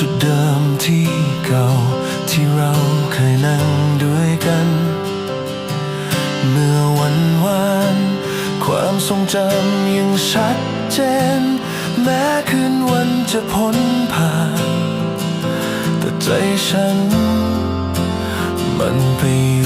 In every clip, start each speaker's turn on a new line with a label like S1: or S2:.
S1: จุดเดิมที่เก่าที่เราเคยนั่งด้วยกัน เมื่อวันวาน ความทรงจำยังชัดเจน แม้คืนวันจะพ้นผ่าน แต่ใจฉัน มันไปอยู่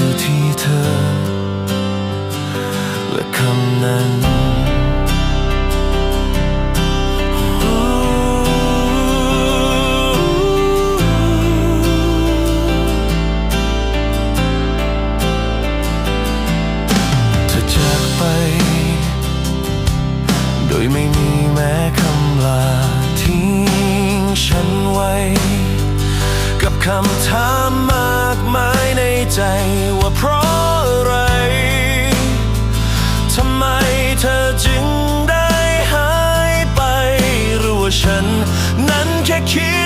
S1: kiss.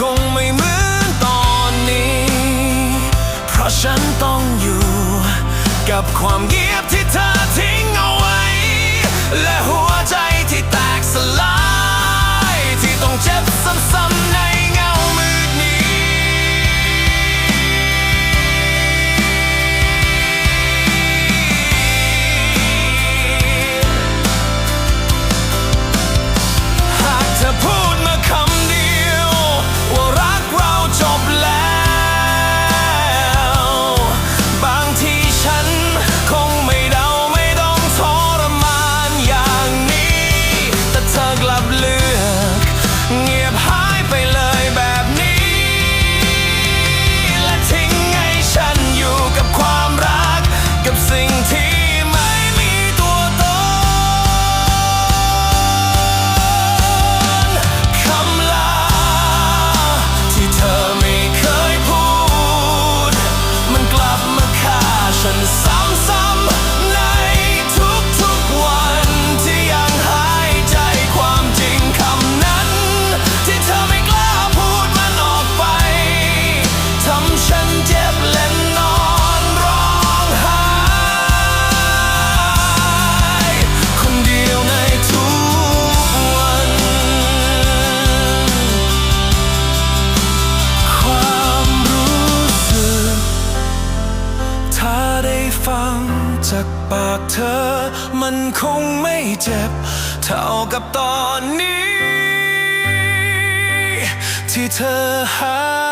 S1: คงไม่เหมือนตอนนี้ เพราะฉันต้องอยู่ กับความเงียบที่เธอทิ้งังจากปากเธอ มันคงไม่เจ็บ เท่ากับตอนนี้ ที่เธอหา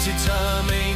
S1: empty